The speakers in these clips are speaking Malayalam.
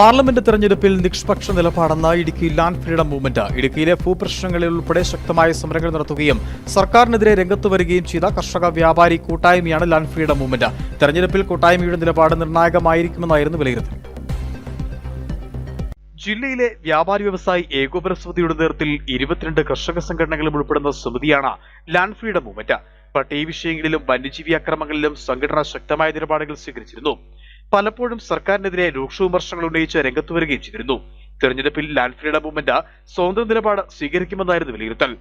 പാർലമെന്റ് തെരഞ്ഞെടുപ്പിൽ നിഷ്പക്ഷ നിലപാടെന്ന് ഇടുക്കി ലാൻഡ് ഫ്രീഡം മൂവ്മെന്റ്. ഇടുക്കിയിലെ ഭൂപ്രശ്നങ്ങളിൽ ഉൾപ്പെടെ ശക്തമായ സമരങ്ങൾ നടത്തുകയും സർക്കാരിനെതിരെ രംഗത്ത് വരികയും ചെയ്ത കർഷക വ്യാപാരി കൂട്ടായ്മയാണ് ലാൻഡ് ഫ്രീഡം മൂവ്മെന്റ്. തെരഞ്ഞെടുപ്പിൽ കൂട്ടായ്മയുടെ നിലപാട് നിർണായകമായിരിക്കുമെന്നായിരുന്നു വിലയിരുത്തൽ. ജില്ലയിലെ വ്യാപാരി വ്യവസായി ഏകോപന സമിതിയുടെ നേതൃത്വത്തിൽ ഇരുപത്തിരണ്ട് കർഷക സംഘടനകളും ഉൾപ്പെടുന്ന സമിതിയാണ് ലാൻഡ് ഫ്രീഡം മൂവ്മെന്റ്. പട്ടയ വിഷയങ്ങളിലും വന്യജീവി അക്രമങ്ങളിലും സംഘടന ശക്തമായ നിലപാടുകൾ സ്വീകരിച്ചിരുന്നു. പലപ്പോഴും സർക്കാരിനെതിരെ രൂക്ഷ വിമർശനങ്ങൾ ഉന്നയിച്ച് രംഗത്ത് വരികയും ചെയ്തിരുന്നു. തെരഞ്ഞെടുപ്പിൽ ലാൻഡ് ഫ്രീഡം മൂവ്മെന്റ് സ്വന്തം നിലപാട് സ്വീകരിക്കുമെന്നായിരുന്നു വിലയിരുത്തൽ.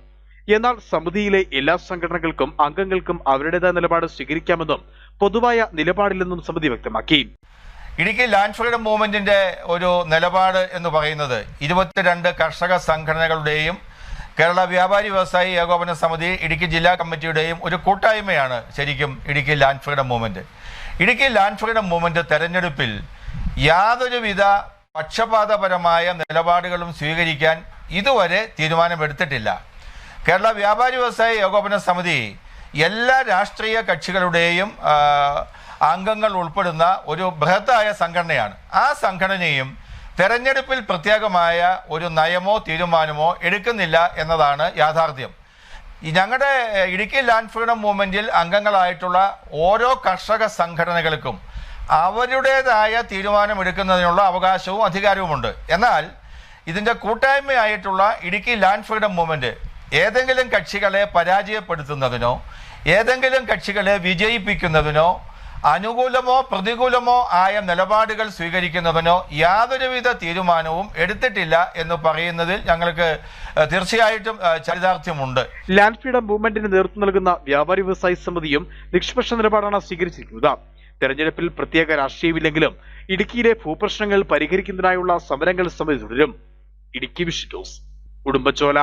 എന്നാൽ സമിതിയിലെ എല്ലാ സംഘടനകൾക്കും അംഗങ്ങൾക്കും അവരുടേതായ നിലപാട് സ്വീകരിക്കാമെന്നും പൊതുവായ നിലപാടില്ലെന്നും സമിതി വ്യക്തമാക്കി. ഇടുക്കി ലാൻഡ് ഫ്രീഡം മൂവ്മെന്റിന്റെ ഒരു നിലപാട് എന്ന് പറയുന്നത് ഇരുപത്തിരണ്ട് കർഷക സംഘടനകളുടെയും കേരള വ്യാപാരി വ്യവസായി ഏകോപന സമിതി ഇടുക്കി ജില്ലാ കമ്മിറ്റിയുടെയും ഒരു കൂട്ടായ്മയാണ് ശരിക്കും Idukki land freedom movement. Idukki land freedom movement തെരഞ്ഞെടുപ്പിൽ യാതൊരുവിധ പക്ഷപാതപരമായ നിലപാടുകളും സ്വീകരിക്കാൻ ഇതുവരെ തീരുമാനമെടുത്തിട്ടില്ല. കേരള വ്യാപാരി വ്യവസായി ഏകോപന സമിതി എല്ലാ രാഷ്ട്രീയ കക്ഷികളുടെയും അംഗങ്ങൾ ഉൾപ്പെടുന്ന ഒരു ബൃഹത്തായ സംഘടനയാണ്. ആ സംഘടനയും തെരഞ്ഞെടുപ്പിൽ പ്രത്യേകമായ ഒരു നയമോ തീരുമാനമോ എടുക്കുന്നില്ല എന്നതാണ് യാഥാർത്ഥ്യം. ഞങ്ങളുടെ ഇടുക്കി ലാൻഡ് ഫ്രീഡം മൂവ്മെന്റിൽ അംഗങ്ങളായിട്ടുള്ള ഓരോ കർഷക സംഘടനകൾക്കും അവരുടേതായ തീരുമാനമെടുക്കുന്നതിനുള്ള അവകാശവും അധികാരവുമുണ്ട്. എന്നാൽ ഇതിന്റെ കൂട്ടായ്മയായിട്ടുള്ള ഇടുക്കി ലാൻഡ് ഫ്രീഡം മൂവ്മെന്റ് ഏതെങ്കിലും കക്ഷികളെ പരാജയപ്പെടുത്തുന്നതിനോ ഏതെങ്കിലും കക്ഷികളെ വിജയിപ്പിക്കുന്നതിനോ അനുകൂലമോ പ്രതികൂലമോ ആയ നിലപാടുകൾ സ്വീകരിക്കുന്നതിനോ യാതൊരുവിധ തീരുമാനവും എടുത്തിട്ടില്ല എന്ന് പറയുന്നതിൽ ഞങ്ങൾക്ക് തീർച്ചയായിട്ടും ചരിതാർത്ഥ്യമുണ്ട്. ലാൻഡ് ഫ്രീഡം മൂവ്മെന്റിന് നേതൃത്വം നൽകുന്ന വ്യാപാരി വ്യവസായി സമിതിയും നിഷ്പക്ഷ നിലപാടാണ് സ്വീകരിച്ചിരിക്കുന്നത്. തെരഞ്ഞെടുപ്പിൽ പ്രത്യേക രാഷ്ട്രീയമില്ലെങ്കിലും ഇടുക്കിയിലെ ഭൂപ്രശ്നങ്ങൾ പരിഹരിക്കുന്നതിനായുള്ള സമരങ്ങൾ സമിതി തുടരും. ഇടുക്കി വിഷിറ്റോസ് കുടുംബച്ചോല.